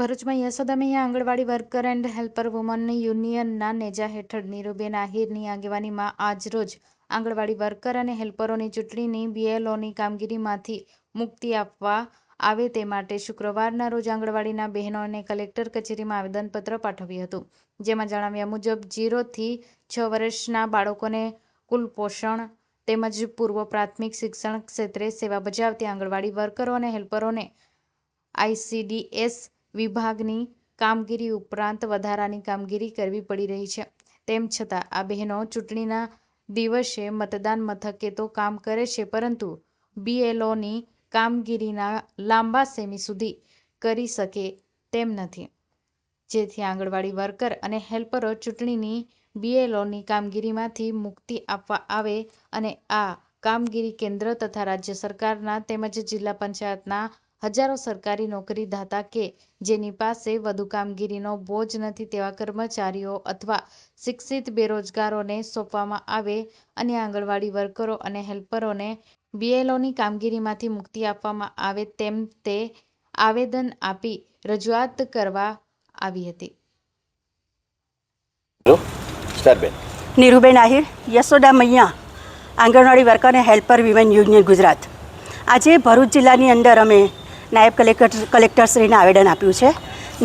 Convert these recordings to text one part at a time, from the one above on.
ભરૂચમાં Yashodamaiya anganwadi worker and helper women યુનિયનના નેજા હેઠળ નીરુબેન આહિરની આગેવાનીમાં આજરોજ આંગણવાડી વર્કર અને હેલ્પરોની ચૂંટણીની બીએલઓની કામગીરીમાંથી મુક્તિ આપવા આવે તે માટે શુક્રવારના રોજ આંગણવાડીના બહેનોને કલેક્ટર કચેરીમાં આવેદનપત્ર પાઠવ્યું હતું. જેમાં જણાવ્યા મુજબ જીરોથી છ વર્ષના બાળકોને કુલપોષણ તેમજ પૂર્વ પ્રાથમિક શિક્ષણ ક્ષેત્રે સેવા બજાવતી આંગણવાડી વર્કરો અને હેલ્પરોને આઈસીડીએસ વિભાગની કામગીરી ઉપરાંત વધારાની કામગીરી કરવી પડી રહી છે. તેમ છતાં આ બહેનો ચૂંટણીના દિવસે મતદાન મથકે તો કામ કરે છે, પરંતુ બીએલઓની કામગીરીના લાંબા સેમી સુધી કરી શકે તેમ નથી. જેથી આંગણવાડી વર્કર અને હેલ્પરો ચૂંટણીની બીએલઓની કામગીરીમાંથી મુક્તિ આપવા આવે અને આ કામગીરી કેન્દ્ર તથા રાજ્ય સરકારના તેમજ જિલ્લા પંચાયતના હજારો સરકારી નોકરીદાતા કે જેની પાસે વધુ કામગીરીનો બોજ નથી તેવા કર્મચારીઓ અથવા શિક્ષિત બેરોજગારોને સોંપવામાં આવે અને આંગણવાડી વર્કરો અને હેલ્પરોને બીએલઓની કામગીરીમાંથી મુક્તિ આપવામાં આવે તેમ તે આવેદન આપી રજૂઆત કરવા આવી હતી. નીરુબેન આહિર યશોદા મૈયા આંગણવાડી વર્કર અને હેલ્પર વિમેન યુનિયન ગુજરાત. આજે ભરૂચ જિલ્લાની અંદર અમે નાયબ કલેક્ટર કલેક્ટરશ્રીને આવેદન આપ્યું છે.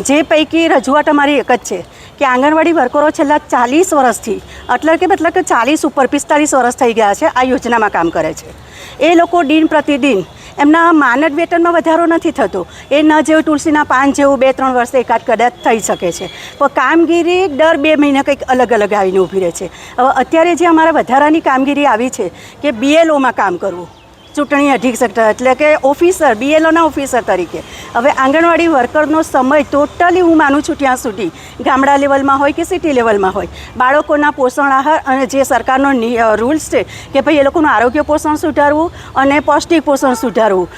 જે પૈકી રજૂઆત અમારી એક જ છે કે આંગણવાડી વર્કરો છેલ્લા ચાલીસ વર્ષથી એટલે કે મતલબ કે ચાલીસ ઉપર પિસ્તાલીસ વર્ષ થઈ ગયા છે, આ યોજનામાં કામ કરે છે. એ લોકો દિન પ્રતિદિન એમના માનદ વેતનમાં વધારો નથી થતો. એ ન જેવું તુલસીના પાન જેવું બે ત્રણ વર્ષે એકાદ કદાચ થઈ શકે છે. પણ કામગીરી દર બે મહિને કંઈક અલગ અલગ આવીને ઊભી રહે છે. હવે અત્યારે જે અમારા વધારાની કામગીરી આવી છે કે બીએલઓમાં કામ કરવું. ચૂંટણી અધિક્ષક એટલે કે ઓફિસર બીએલઓના ઓફિસર તરીકે. હવે આંગણવાડી વર્કરનો સમય ટોટલી હું માનું છું ત્યાં સુધી. ગામડા લેવલમાં હોય કે સિટી લેવલમાં હોય. બાળકોના પોષણ આહાર અને જે સરકારનો રૂલ્સ છે કે ભાઈ એ લોકોનું આરોગ્ય પોષણ સુધારવું અને પૌષ્ટિક પોષણ સુધારવું.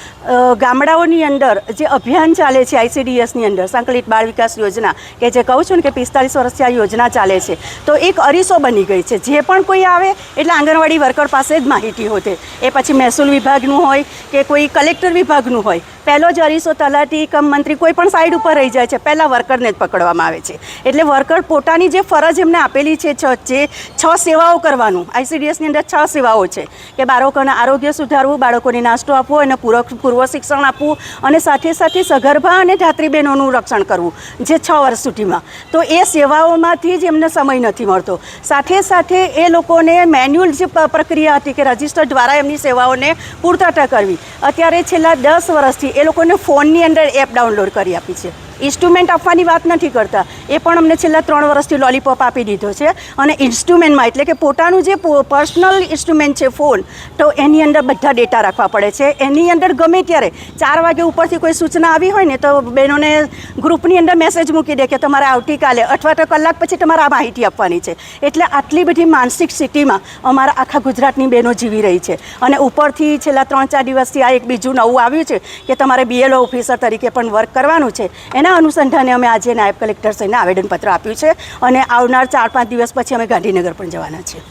ગામડાઓની અંદર જે અભિયાન ચાલે છે આઈસીડીએસની અંદર, સંકલિત બાળ વિકાસ યોજના, કે જે કહું છું ને કે પિસ્તાલીસ વર્ષથી આ યોજના ચાલે છે, તો એક અરીસો બની ગઈ છે. જે પણ કોઈ આવે, એટલે આંગણવાડી વર્કર પાસે જ માહિતી હોતે. એ પછી મહેસૂલ વિભાગનું હોય કે કોઈ કલેક્ટર વિભાગનું હોય પહેલો જ અરીસો તલાટી કમ મંત્રી કોઈ પણ સાઈડ ઉપર રહી જાય છે, પહેલાં વર્કરને જ પકડવામાં આવે છે. એટલે વર્કર પોતાની જે ફરજ એમને આપેલી છે છ જે છ સેવાઓ કરવાનું આઈસીડીએસની અંદર છ સેવાઓ છે, કે બાળકોને આરોગ્ય સુધારવું, બાળકોને નાસ્તો આપવો અને પૂરક પૂર્વ શિક્ષણ આપવું અને સાથે સાથે સગર્ભા અને ધાત્રી બહેનોનું રક્ષણ કરવું, જે છ વર્ષ સુધીમાં. તો એ સેવાઓમાંથી જ એમને સમય નથી મળતો. સાથે સાથે એ લોકોને મેન્યુઅલ જે પ્રક્રિયા હતી કે રજિસ્ટર દ્વારા એમની સેવાઓને પૂર્તતા કરવી. અત્યારે છેલ્લા દસ વર્ષથી એ લોકોને ફોનની અંદર એપ ડાઉનલોડ કરી આપી છે. ઇન્સ્ટ્રુમેન્ટ આપવાની વાત નથી કરતા. એ પણ અમને છેલ્લા ત્રણ વર્ષથી લોલીપોપ આપી દીધો છે. અને ઇન્સ્ટ્રુમેન્ટમાં એટલે કે પોતાનું જે પર્સનલ ઇન્સ્ટ્રુમેન્ટ છે ફોન, તો એની અંદર બધા ડેટા રાખવા પડે છે. એની અંદર ગમે ત્યારે ચાર વાગે ઉપરથી કોઈ સૂચના આવી હોય ને તો બહેનોને ગ્રુપની અંદર મેસેજ મૂકી દે કે તમારે આવતીકાલે અથવા તો કલાક પછી તમારે આ માહિતી આપવાની છે. એટલે આટલી બધી માનસિક સ્થિતિમાં અમારા આખા ગુજરાતની બહેનો જીવી રહી છે. અને ઉપરથી છેલ્લા ત્રણ ચાર દિવસથી આ એક બીજું નવું આવ્યું છે કે તમારે બીએલઓ ઓફિસર તરીકે પણ વર્ક કરવાનું છે. એના અનુસંધાને અમે આજે નાયબ કલેક્ટર શ્રીને આવેદનપત્ર આપ્યું છે અને આવનાર ચાર પાંચ દિવસ પછી અમે ગાંધીનગર પણ જવાના છીએ.